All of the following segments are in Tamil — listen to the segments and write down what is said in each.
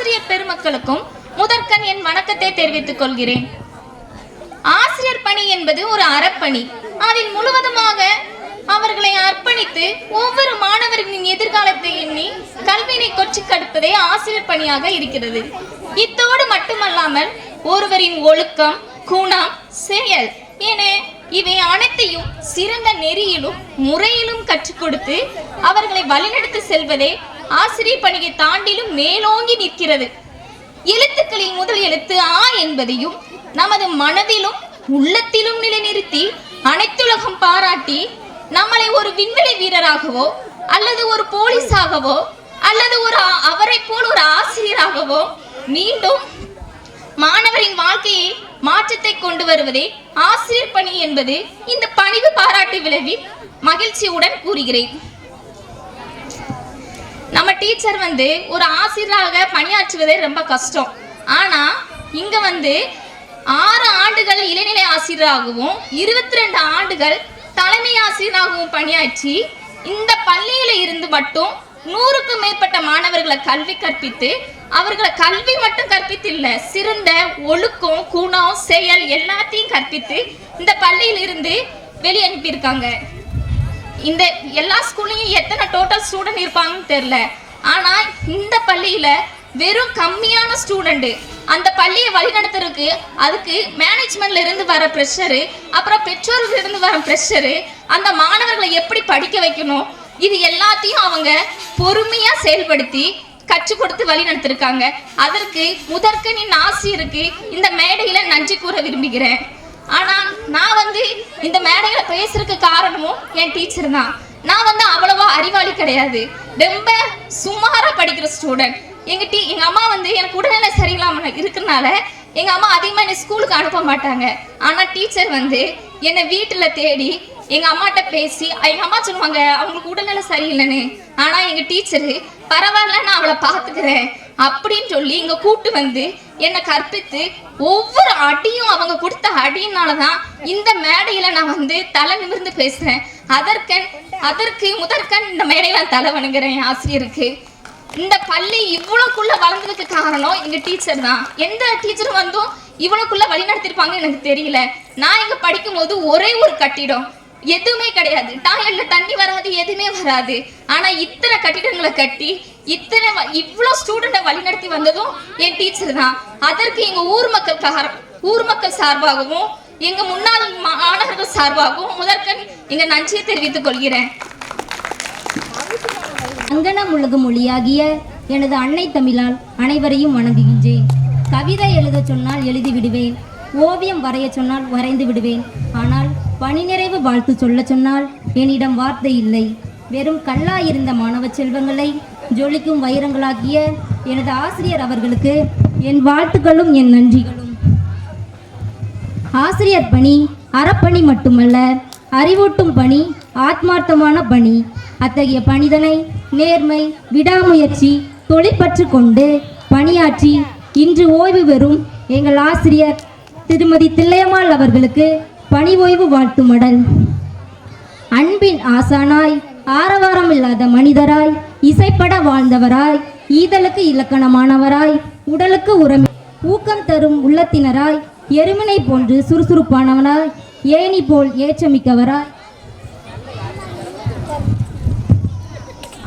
ஆசிரியர் பெருமக்களுக்கும் முதற்கண் என் வணக்கத்தை தெரிவித்துக் கொள்கிறேன். ஆசிரியர் பணி என்பது ஒரு அறப்பணி. அதில் முழுவதுமாக அவர்களை அர்ப்பணித்து ஒவ்வொரு மாணவர்களின் எதிர்காலத்தை எண்ணி கல்வியினை கொச்சி கடுப்பதே ஆசிரியர் பணியாக இருக்கிறது. இத்தோடு மட்டுமல்லாமல் ஒருவரின் ஒழுக்கம் குணம் செயல் என இவை அனைத்தையும் சிறந்த நெறியிலும் முறையிலும் கற்றுக் கொடுத்து அவர்களை வழிநடத்தி செல்வதே ஆசிரியர் பணியை தாண்டிலும் மேலோங்கி நிற்கிறது. எழுத்துக்களில் முதல் எழுத்து ஆ என்பதையும் நமது மனதிலும் உள்ளத்திலும் நிலைநிறுத்தி அனைத்துலகம் பாராட்டி நம்மளை ஒரு விண்வெளி வீரராகவோ அல்லது ஒரு போலீஸாகவோ அல்லது ஒரு அவரை அவரைப் போல் ஒரு ஆசிரியராகவோ மீண்டும் மாணவரின் வாழ்க்கையை மாற்றத்தை கொண்டு வருவதே ஆசிரியர் பணி என்பது. இந்த பணிவு பாராட்டு விளைவில் மகிழ்ச்சியுடன் கூறுகிறேன். நம்ம டீச்சர் வந்து ஒரு ஆசிரியராக பணியாற்றுவதே ரொம்ப கஷ்டம். ஆனால் இங்கே வந்து ஆறு ஆண்டுகள் இளநிலை ஆசிரியராகவும் இருபத்தி ரெண்டு ஆண்டுகள் தலைமை ஆசிரியராகவும் பணியாற்றி இந்த பள்ளியில் இருந்து மட்டும் நூறுக்கும் மேற்பட்ட மாணவர்களை கல்வி கற்பித்து அவர்களை கல்வி மட்டும் கற்பித்தில்ல சிறந்த ஒழுக்கம் குணம் செயல் எல்லாத்தையும் கற்பித்து இந்த பள்ளியில் இருந்து வெளியனுப்பியிருக்காங்க. இந்த எல்லா ஸ்கூல்லையும் எத்தனை டோட்டல் ஸ்டூடெண்ட் இருப்பாங்கன்னு தெரில ஆனால் இந்த பள்ளியில் வெறும் கம்மியான ஸ்டூடெண்ட்டு அந்த பள்ளியை வழிநடத்துறதுக்கு அதுக்கு மேனேஜ்மெண்ட்ல இருந்து வர ப்ரெஷரு அப்புறம் பெற்றோர்கள் இருந்து வர ப்ரெஷரு அந்த மாணவர்களை எப்படி படிக்க வைக்கணும்? இது எல்லாத்தையும் அவங்க பொறுமையாக செயல்படுத்தி கற்றுக் கொடுத்து வழி நடத்திருக்காங்க அதற்கு முதற்கனின் ஆசிரியருக்கு இந்த மேடையில் நன்றி கூற விரும்புகிறேன். ஆனால் நான் வந்து இந்த மேடையில் பேசுறதுக்கு காரணமும் என் டீச்சர் தான். நான் வந்து அவ்வளவா அறிவாளி கிடையாது. ரொம்ப சுமாராக படிக்கிற ஸ்டூடெண்ட் எங்கள் டீ எங்கள் அம்மா வந்து எனக்கு உடல்நிலை சரியில்லாமல் இருக்கிறனால எங்கள் அம்மா அதிகமாக என்னை ஸ்கூலுக்கு அனுப்ப மாட்டாங்க. ஆனால் டீச்சர் வந்து என்னை வீட்டில் தேடி எங்க அம்மாட்ட பேசி எங்க அம்மா சொல்லுவாங்க அவங்களுக்கு உடல்நிலை சரியில்லைன்னு. ஆனா எங்க டீச்சரு பரவாயில்ல நான் அவளை பாத்துக்கிறேன் அப்படின்னு சொல்லி இங்க கூட்டு வந்து என்னை கற்பித்து ஒவ்வொரு அடியும் அவங்க கொடுத்த அடியினால தான் இந்த மேடையில நான் வந்து தலை நிமிர்ந்து பேசுறேன். அதற்கன் அதற்கு முதற்கன் இந்த மேடையில நான் தலை வணங்குறேன் ஆசிரியருக்கு. இந்த பள்ளி இவ்வளோக்குள்ள வளர்ந்ததுக்கு காரணம் எங்க டீச்சர் தான். எந்த டீச்சர் வந்தும் இவ்வளோக்குள்ள வழி நடத்திருப்பாங்க எனக்கு தெரியல. நான் இங்க படிக்கும் போது ஒரே ஒரு கட்டிடம். எதுவுமே கிடையாது. டாய்லெட்ல தண்ணி வராது எதுவுமே வராது. ஆனா இத்தனை கட்டிடங்களை கட்டி இத்தனை வ- இவ்வளோ ஸ்டூடெண்ட்டை வழிநடத்தி வந்ததும் என் டீச்சர் தான். அதற்கு எங்க ஊர் மக்கள் ஊர் மக்கள் சார்பாகவும் எங்க முன்னாள் மாணவர்கள் சார்பாகவும் முதற்கண் எங்க நன்றியை தெரிவித்துக் கொள்கிறேன். அங்கனம் உலகு மொழியாகிய எனது அன்னை தமிழால் அனைவரையும் வணங்குகின்றேன். கவிதை எழுதச் சொன்னால் எழுதி விடுவேன். ஓவியம் வரையச் சொன்னால் வரைந்து விடுவேன். ஆனால் பணி நிறைவு வாழ்த்து சொல்லச் சொன்னால் என்னிடம் வார்த்தை இல்லை. வெறும் கல்லாயிருந்த மாணவ செல்வங்களை ஜொலிக்கும் வைரங்களாகிய எனது ஆசிரியர் அவர்களுக்கு என் வாழ்த்துக்களும் என் நன்றிகளும். ஆசிரியர் பணி அறப்பணி மட்டுமல்ல அறிவூட்டும் பணி ஆத்மார்த்தமான பணி. அத்தகைய பணிதனை நேர்மை விடாமுயற்சி தொழிற்பற்று கொண்டு பணியாற்றி இன்று ஓய்வு பெறும் எங்கள் ஆசிரியர் திருமதி தில்லையம்மாள் அவர்களுக்கு பணி ஓய்வு வாழ்த்து மடல் அன்பின் ஆசானாய் ஆரவாரம் இல்லாத மனிதராய் இசைப்பட வாழ்ந்தவராய் ஈதலுக்கு இலக்கணமானவராய் உடலுக்கு உரம் ஊக்கம் தரும் உள்ளத்தினராய் எருமினை போன்று சுறுசுறுப்பானவராய் ஏணி போல் ஏற்றமிக்கவராய்.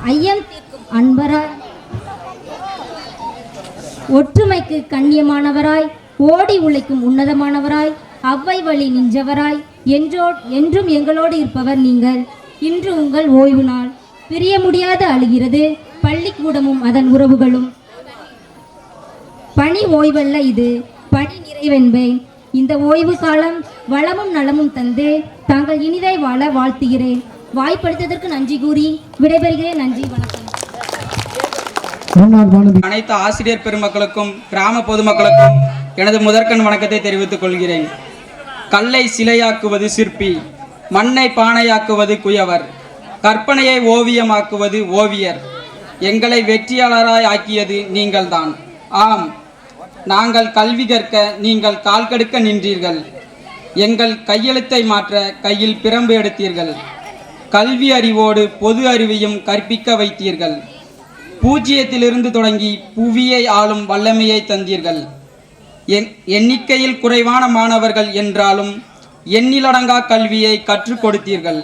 ஐயம் தீர்க்கும் அன்பராய். ஒற்றுமைக்கு கண்ணியமானவராய் ஓடி உழைக்கும் உன்னதமானவராய் அவ்வை வழி நின்றவராய். என்றோ என்றும் எங்களோடு இருப்பவர் நீங்கள். இன்று உங்கள் ஓய்வு நாள். பிரிய முடியாது அழுகிறது. பள்ளிக்கூடமும் அதன் உறவுகளும். பணி ஓய்வல்ல இது. பணி நிறைவென்பேன். இந்த ஓய்வு காலம் வளமும் நலமும் தந்து தாங்கள் இனிதை வாழ வாழ்த்துகிறேன். வாய்ப்பளித்ததற்கு நன்றி கூறி விடைபெறுகிறேன். நன்றி வணக்கம். அனைத்து ஆசிரியர் பெருமக்களுக்கும் கிராம பொதுமக்களுக்கும் எனது முதற்கண் வணக்கத்தை தெரிவித்துக் கொள்கிறேன். கல்லை சிலையாக்குவது சிற்பி மண்ணை பானையாக்குவது குயவர் கற்பனையை ஓவியமாக்குவது ஓவியர். எங்களை வெற்றியாளராய் ஆக்கியது நீங்கள்தான். ஆம் நாங்கள் கல்வி கற்க நீங்கள் கால் கடுக்க நின்றீர்கள். எங்கள் கையெழுத்தை மாற்ற கையில் பிரம்பு எடுத்தீர்கள். கல்வி அறிவோடு பொது அறிவையும் கற்பிக்க வைத்தீர்கள். பூஜ்ஜியத்திலிருந்து தொடங்கி புவியை ஆளும் வல்லமையை தந்தீர்கள். எண்ணிக்கையில் குறைவான மாணவர்கள் என்றாலும் எண்ணிலடங்கா கல்வியை கற்றுக் கொடுத்தீர்கள்.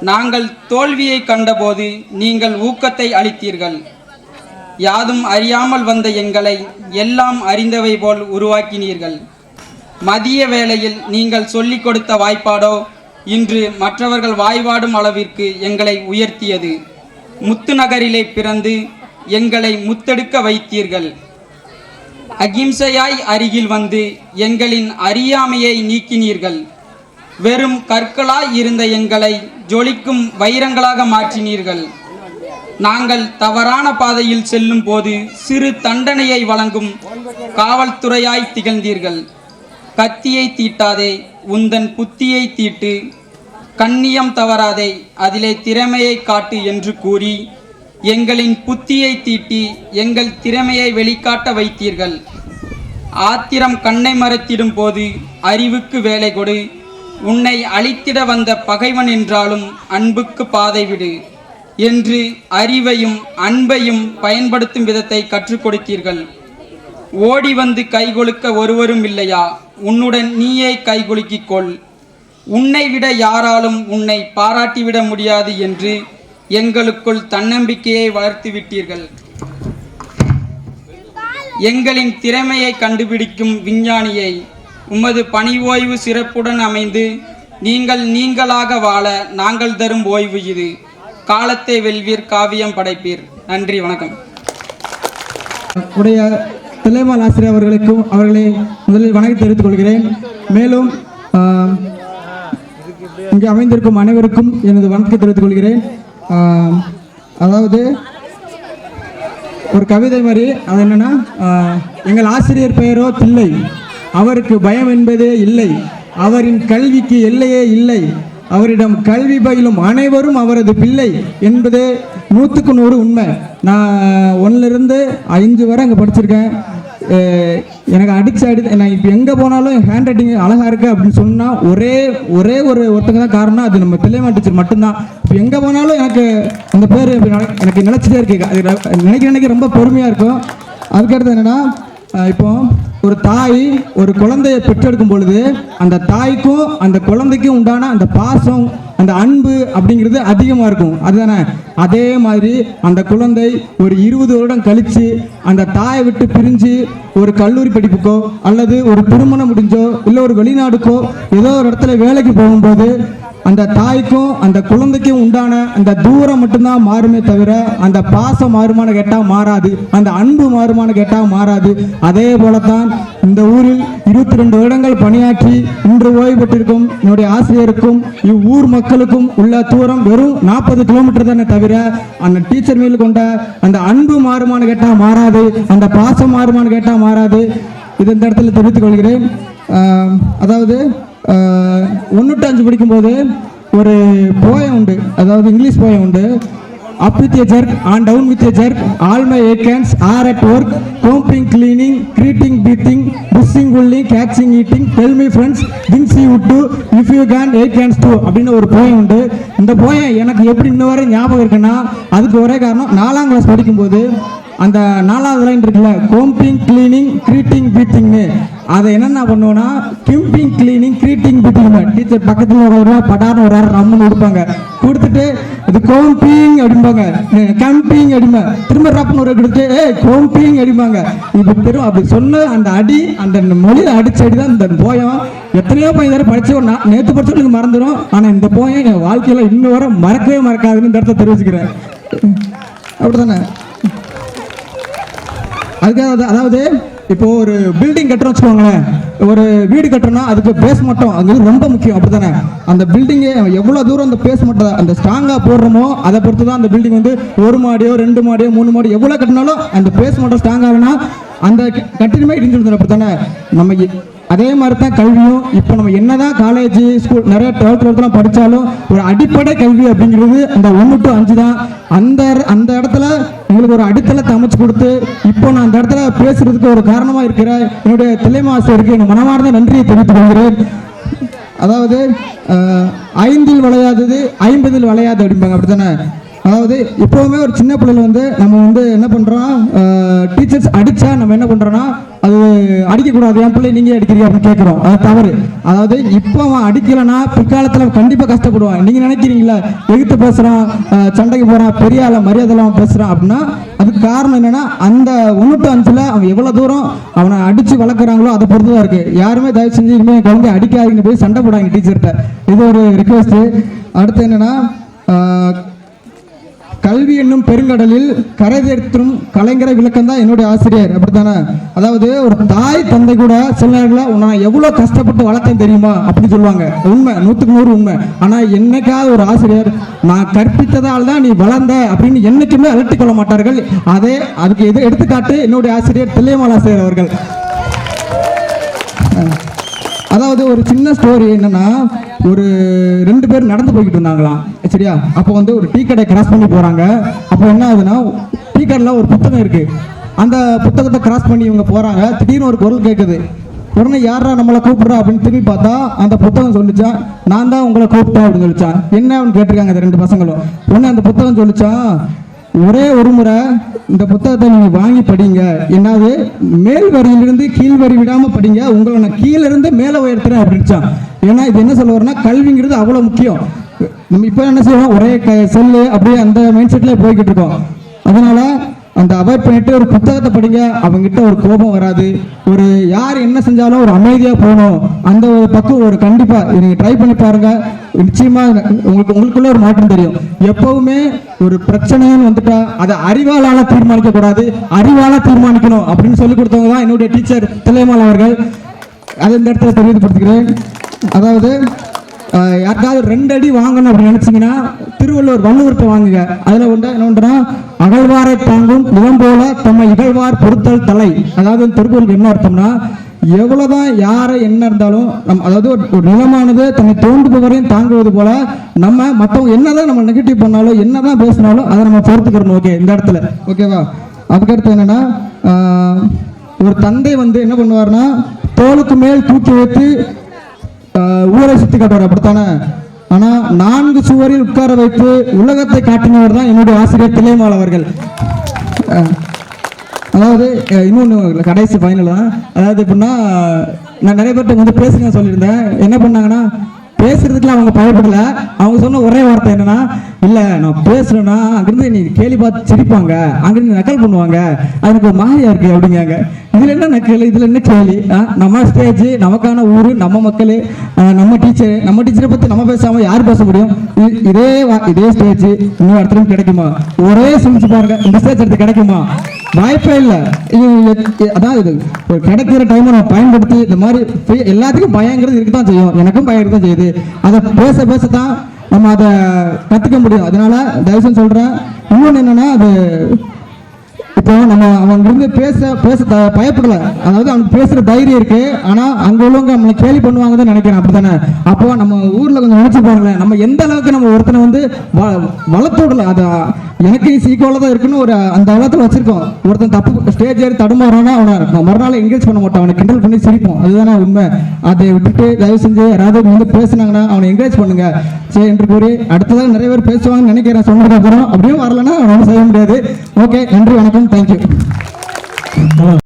நாங்கள் தோல்வியை கண்டபோது நீங்கள் ஊக்கத்தை அளித்தீர்கள். யாதும் அறியாமல் வந்த எங்களை எல்லாம் அறிந்தவை போல் உருவாக்கினீர்கள். மதிய வேளையில் நீங்கள் சொல்லிக் கொடுத்த வாய்ப்பாடோ இன்று மற்றவர்கள் வாய்வாடும் அளவிற்கு எங்களை உயர்த்தியது. முத்து நகரிலே பிறந்து எங்களை முத்தெடுக்க வைத்தீர்கள். அகிம்சையாய் அருகில் வந்து எங்களின் அறியாமையை நீக்கினீர்கள். வெறும் கற்களாய் இருந்த எங்களை ஜொலிக்கும் வைரங்களாக மாற்றினீர்கள். நாங்கள் தவறான பாதையில் செல்லும் போது சிறு தண்டனையை வழங்கும் காவல்துறையாய் திகழ்ந்தீர்கள். கத்தியை தீட்டாதே உந்தன் புத்தியை தீட்டு கண்ணியம் தவறாதே அதிலே திறமையை காட்டு என்று கூறி எங்களின் புத்தியை தீட்டி எங்கள் திறமையை வெளிக்காட்ட வைத்தீர்கள். ஆத்திரம் கண்ணை மறைத்திடும் போது அறிவுக்கு வேலை கொடு. உன்னை அழித்திட வந்த பகைவன் என்றாலும் அன்புக்கு பாதை விடு என்று அறிவையும் அன்பையும் பயன்படுத்தும் விதத்தை கற்றுக் கொடுத்தீர்கள். ஓடி வந்து கைகொழுக்க ஒருவரும் இல்லையா? உன்னுடன் நீயே கைகுலுக்கிக் கொள். உன்னை விட யாராலும் உன்னை பாராட்டிவிட முடியாது என்று எங்களுக்குள் தன்னம்பிக்கையை வளர்த்து விட்டீர்கள் எங்களின் திறமையை கண்டுபிடிக்கும் விஞ்ஞானியை உமது பணி ஓய்வு சிறப்புடன் அமைந்து நீங்கள் நீங்களாக வாழ நாங்கள் தரும் ஓய்வு இது. காலத்தை வெல்வீர் காவியம் படைப்பீர். நன்றி வணக்கம். உடைய தலைமால் ஆசிரியர் அவர்களுக்கும் அவர்களை முதலில் வணக்கம் தெரிவித்துக் கொள்கிறேன். மேலும் ஆஹ், இங்கே அமைந்திருக்கும் அனைவருக்கும் எனது வணக்கத்தை தெரிவித்துக் கொள்கிறேன். அதாவது ஒரு கவிதை மாதிரி அது என்னென்னா எங்கள் ஆசிரியர் பெயரோ தில்லை. அவருக்கு பயம் என்பதே இல்லை. அவரின் கல்விக்கு எல்லையே இல்லை. அவரிடம் கல்வி பயிலும் அனைவரும் அவரது பிள்ளை என்பது நூற்றுக்கு நூறு உண்மை. நான் ஒன்றிலிருந்து ஐந்து வரை அங்கே படிச்சிருக்கேன். எனக்கு அடிக்ட் ஆகிடுது நான் இப்போ எங்கே போனாலும் ஹேண்ட் ரைட்டிங் அழகாக இருக்குது அப்படின்னு சொன்னால் ஒரே ஒரே ஒரு ஒருத்தங்க தான் காரணம். அது நம்ம பிள்ளைமா டீச்சர் மட்டும்தான். இப்போ எங்கே போனாலும் எனக்கு அந்த பேர் எனக்கு நினச்சிட்டே இருக்கு. அது நினைக்கிற நினைக்க நினைக்க ரொம்ப பெருமையாக இருக்கும். அதுக்கடுத்து என்னென்னா இப்போ ஒரு தாய் ஒரு குழந்தையை பெற்றெடுக்கும் பொழுது அந்த தாய்க்கும் அந்த குழந்தைக்கும் உண்டான அந்த பாசம் அந்த அன்பு அப்படிங்கிறது அதிகமாக இருக்கும். அதுதானே? அதே மாதிரி அந்த குழந்தை ஒரு இருபது வருடம் கழித்து அந்த தாயை விட்டு பிரிஞ்சு ஒரு கல்லூரி படிப்புக்கோ அல்லது ஒரு திருமணம் முடிஞ்சோ இல்லை ஒரு வெளிநாடுக்கோ ஏதோ ஒரு இடத்துல வேலைக்கு போகும்போது அந்த தாய்க்கும் அந்த குழந்தைக்கும் உண்டான அந்த தூரம் மட்டும்தான் மாறுமே தவிர அந்த பாசம் மாறுமான கேட்டால் மாறாது அந்த அன்பு மாறுமான கேட்டால் மாறாது. அதே போலத்தான் இந்த ஊரில் இருபத்தி ரெண்டு வருடங்கள் பணியாற்றி இன்று ஓய்வு பெற்றிருக்கும் என்னுடைய ஆசிரியருக்கும் இவ்வூர் மக்களுக்கும் உள்ள தூரம் வெறும் நாற்பது கிலோமீட்டர் தானே தவிர அந்த டீச்சர் மேல் கொண்ட அந்த அன்பு மாறுமான கேட்டால் மாறாது அந்த பாசம் மாறுமான கேட்டால் மாறாது. இது இந்த இடத்துல தெரிவித்துக் கொள்கிறேன். அதாவது ஒன்று டு அஞ்சு படிக்கும்போது ஒரு போயம் உண்டு அதாவது இங்கிலீஷ் போயம் உண்டு. Up with a jerk on down with a jerk all my eight are at work combing cleaning greeting beating pushing pulling catching eating tell me friends things you do if you can eight cans do அப்படின்னு ஒரு போயம் உண்டு. இந்த போயம் எனக்கு எப்படி இன்ன வரை ஞாபகம் இருக்குன்னா அதுக்கு ஒரே காரணம் நாலாம் கிளாஸ் படிக்கும்போது அந்த நாலாவது லைன் இருக்குல்ல கோம்பிங் கிளீனிங் க்ரீட்டிங் பீட்டிங்னு அதை என்னென்ன பண்ணுவோன்னா combing cleaning greeting beating teacher பக்கத்தில் ஒரு படார்னு ஒரு ஆறு ரம்முன்னு கொடுப்பாங்க. கொடுத்துட்டு இது கோம்பிங் அப்படிம்பாங்க. கம்பிங் அடிமை திரும்ப ரப்னு ஒரு கொடுத்து ஏ கோம்பிங் அடிப்பாங்க இப்போ பெரும் அப்படி சொன்ன அந்த அடி அந்த மொழியில் அடிச்ச அடி தான் இந்த போயம். எத்தனையோ பையன் தடவை படிச்சு ஒரு நேற்று படிச்சவங்களுக்கு மறந்துடும் ஆனால் இந்த போயம் என் வாழ்க்கையில் இன்னும் வர மறக்கவே மறக்காதுன்னு இந்த இடத்த தெரிவிச்சுக்கிறேன். அப்படிதானே அதுக்காக அதாவது இப்போ ஒரு பில்டிங் கட்டுறோம் வச்சுக்கோங்களேன். ஒரு வீடு கட்டுறோம்னா அதுக்கு பேஸ் மட்டும். அது வந்து ரொம்ப முக்கியம் அப்படித்தானே? அந்த பில்டிங்கே எவ்வளோ தூரம் அந்த பேஸ் மட்டும் அந்த ஸ்ட்ராங்காக போடுறோமோ அதை பொறுத்து தான் அந்த பில்டிங் வந்து ஒரு மாடியோ ரெண்டு மாடியோ மூணு மாடியோ எவ்வளோ கட்டினாலும் அந்த பேஸ் மட்டும் ஸ்ட்ராங் ஆகுனா அந்த கட்டிடமே இடிஞ்சு விழுந்துடும் அப்படித்தானே? நம்ம அதே மாதிரி தான் கல்வியும். இப்போ நம்ம என்னதான் காலேஜ் ஸ்கூல் நிறைய டுவெல்த் டுவெல்த்லாம் படித்தாலும் ஒரு அடிப்படை கல்வி அப்படிங்கிறது அந்த ஒன்று டு அஞ்சு தான். அந்த அந்த இடத்துல உங்களுக்கு ஒரு அடித்தளத்தை அமைச்சு கொடுத்து இப்போ நான் அந்த இடத்துல பேசுறதுக்கு ஒரு காரணமாக இருக்கிற என்னுடைய தலைமை என் மனமார்ந்த நன்றியை தெரிவித்துக் கொள்கிறேன். அதாவது ஐந்தில் விளையாதது ஐம்பதில் விளையாது அப்படிம்பாங்க அப்படித்தானே? அதாவது இப்போவுமே ஒரு சின்ன பிள்ளைல வந்து நம்ம வந்து என்ன பண்ணுறோம் டீச்சர்ஸ் அடித்தா நம்ம என்ன பண்ணுறோன்னா அது அடிக்கக்கூடாது. என் பிள்ளை நீங்கள் அடிக்கிறீங்க அப்படின்னு கேட்குறோம். அது தவறு. அதாவது இப்போ அவன் அடிக்கலைன்னா பிற்காலத்தில் கண்டிப்பாக கஷ்டப்படுவான். நீங்கள் நினைக்கிறீங்களா? எதிர்த்து பேசுகிறான் சண்டைக்கு போகிறான் பெரிய ஆளை மரியாதை இல்லாமல் பேசுகிறான் அப்படின்னா அதுக்கு காரணம் என்னென்னா அந்த ஒன்று டு அஞ்சில் அவன் எவ்வளோ தூரம் அவனை அடித்து வளர்க்குறாங்களோ அதை பொறுத்து தான் இருக்குது யாருமே தயவு செஞ்சு இனிமேல் என் குழந்தை அடிக்காதீங்கன்னு போய் சண்டை போடாங்க டீச்சர்கிட்ட இது ஒரு ரிக்வெஸ்ட்டு அடுத்து என்னென்னா கல்வி என்னும் பெருங்கடலில் கரை தேர்த்தும் கலைஞரை விளக்கம் தான் என்னுடைய ஆசிரியர். அப்படித்தானே? அதாவது ஒரு தாய் தந்தை கூட சில நேரங்களில் நான் எவ்வளோ கஷ்டப்பட்டு வளர்த்தேன் தெரியுமா? அப்படின்னு சொல்லுவாங்க. உண்மை நூற்றுக்கு நூறு உண்மை. ஆனால் என்னைக்காவது ஒரு ஆசிரியர் நான் கற்பித்ததால் தான் நீ வளர்ந்த அப்படின்னு என்னைக்குமே அலட்டிக் கொள்ள மாட்டார்கள். அதே அதுக்கு எது எடுத்துக்காட்டு என்னுடைய ஆசிரியர் தில்லையமால் ஆசிரியர் அவர்கள். அதாவது ஒரு சின்ன ஸ்டோரி என்னன்னா ஒரு ரெண்டு பேர் நடந்து போய்கிட்டு இருந்தாங்களாம். சரியா? அப்போ வந்து ஒரு டீ கடை கிராஸ் பண்ணி போகிறாங்க அப்போ என்ன ஆகுதுன்னா டீ கடையில் ஒரு புத்தகம் இருக்குது அந்த புத்தகத்தை கிராஸ் பண்ணி இவங்க போகிறாங்க திடீர்னு ஒரு குரல் கேட்குது உடனே யாரா நம்மளை கூப்பிடுறா அப்படின்னு திரும்பி பார்த்தா அந்த புத்தகம் சொல்லிச்சான் நான் தான் உங்களை கூப்பிட்டேன் அப்படின்னு சொல்லிச்சான் என்ன அப்படின்னு கேட்டிருக்காங்க அந்த ரெண்டு பசங்களும். உடனே அந்த புத்தகம் சொல்லிச்சான் ஒரே ஒரு முறை இந்த புத்தகத்தை நீங்கள் வாங்கி படிங்க. என்னது மேல் வரியிலிருந்து கீழ் வரி விடாமல் படிங்க. உங்களை நான் கீழிருந்து மேலே உயர்த்துறேன் அப்படின்ச்சான் ஏன்னா இது என்ன சொல்ல வரேன்னா கல்விங்கிறது அவ்வளோ முக்கியம். நம்ம இப்போ என்ன செய்வோம் ஒரே க செல்லு அப்படியே அந்த மைண்ட் செட்டில் போய்கிட்டு இருக்கோம். அதனால் அந்த அவாய்ட் பண்ணிட்டு ஒரு புத்தகத்தை படிங்க. அவங்ககிட்ட ஒரு கோபம் வராது. ஒரு யார் என்ன செஞ்சாலும் ஒரு அமைதியாக போகணும். அந்த ஒரு பக்கம் ஒரு கண்டிப்பாக நீங்கள் ட்ரை பண்ணி பாருங்க. நிச்சயமா உங்களுக்கு உங்களுக்குள்ள ஒரு மாற்றம் தெரியும். எப்பவுமே ஒரு பிரச்சனைன்னு வந்துட்டா அதை அறிவாளால தீர்மானிக்க கூடாது. அறிவால தீர்மானிக்கணும் அப்படின்னு சொல்லி கொடுத்தவங்க தான் என்னுடைய டீச்சர் தில்லைமால் அவர்கள். அதை இந்த இடத்துல தெரியப்படுத்துகிறேன் அதாவது யாருக்காவது ரெண்டு அடி வாங்கணும் அப்படின்னு நினைச்சீங்கன்னா திருவள்ளுவர் வள்ளுவர்கிட்ட வாங்குங்க. அதுல ஒன்று என்ன ஒன்றுனா அகழ்வாரை தாங்கும் முகம் போல தம்மை இகழ்வார் பொறுத்தல் தலை. அதாவது திருக்குறளுக்கு என்ன அர்த்தம்னா எவ்வளவுதான் யாரை என்ன இருந்தாலும் நம் அதாவது ஒரு நிலமானது தன்னை தோண்டுபவரையும் தாங்குவது போல நம்ம மற்றவங்க என்னதான் நம்ம நெகட்டிவ் பண்ணாலும் என்னதான் பேசினாலும் அதை நம்ம பொறுத்துக்கிறணும். ஓகே இந்த இடத்துல. ஓகேவா அதுக்கடுத்து என்னன்னா ஒரு தந்தை வந்து என்ன பண்ணுவார்னா தோளுக்கு மேல் தூக்கி வைத்து ஊரை சுத்தி காட்டுவார் அப்படித்தானே? ஆனா நான்கு சுவரில் உட்கார வைத்து உலகத்தை காட்டினவர் தான் என்னுடைய ஆசிரியர் தில்லைமால் அவர்கள். அதாவது இன்னொன்று கடைசி ஃபைனல் தான் அதாவது எப்படின்னா நான் நிறைய பேர்கிட்ட வந்து பேசுங்க சொல்லியிருந்தேன். என்ன பண்ணாங்கன்னா பேசுறதுக்குலாம் அவங்க பயப்படல. அவங்க சொன்ன ஒரே வார்த்தை என்னன்னா இல்லை நான் பேசுறேன்னா அங்கிருந்து நீ கேலி பார்த்து சிரிப்பாங்க. அங்கிருந்து நக்கல் பண்ணுவாங்க. அதுக்கு ஒரு மாதிரியா இருக்கு அப்படிங்காங்க இதுல என்ன நக்கல் இதுல என்ன கேலி நம்ம ஸ்டேஜ் நமக்கான ஊரு நம்ம மக்கள் நம்ம டீச்சர் நம்ம டீச்சரை பத்தி நம்ம பேசாம யார் பேச முடியும்? இதே வா- இதே ஸ்டேஜ் இன்னும் இடத்துல கிடைக்குமா? ஒரே சிரிச்சு பாருங்க இந்த ஸ்டேஜ் எடுத்து கிடைக்குமா? வாய்ப்பே இல்லை. இது அதான் இது ஒரு கிடைக்கிற டைமை நம்ம பயன்படுத்தி இந்த மாதிரி எல்லாத்துக்கும் பயங்கிறது இருக்க தான் செய்யும். எனக்கும் பயம் இருக்க தான் செய்யுது. அதை பேச பேச தான் நம்ம அதை கற்றுக்க முடியும். அதனால தயவுசெய்து சொல்கிறேன் இன்னொன்று என்னென்னா அது இப்போ நம்ம அவங்க இருந்து பேச பேச த- பயப்படல. அதாவது அவனுக்கு பேசுற தைரியம் இருக்கு. ஆனா அங்க உள்ளவங்க நம்மளை கேலி பண்ணுவாங்கன்னு நினைக்கிறேன். அப்படித்தானே? அப்போ நம்ம ஊர்ல கொஞ்சம் நினைச்சு பாருங்களேன். நம்ம எந்த அளவுக்கு நம்ம ஒருத்தனை வந்து வ- வளர்த்து விடல. அதை எனக்கு சீக்கிரம் தான் இருக்குன்னு ஒரு அந்த அளவுக்கு வச்சிருக்கோம். ஒருத்தன் தப்பு ஸ்டேஜ் ஏறி தடுமாறானா அவனை இருக்கும் மறுநாள் என்கரேஜ் பண்ண மாட்டான். அவனை கிண்டல் பண்ணி சிரிப்போம். அதுதானே உண்மை. அதை விட்டுட்டு தயவு செஞ்சு யாராவது வந்து பேசினாங்கன்னா அவனை என்கரேஜ் பண்ணுங்க. சரி என்று கூறி அடுத்ததாக நிறைய பேர் பேசுவாங்கன்னு நினைக்கிறேன். சொன்னதுக்கு அப்புறம் அப்படியும் வரலன்னா அவனால செய்ய முடியாது. ஓகே நன்றி வணக்கம். தேங்க்யூ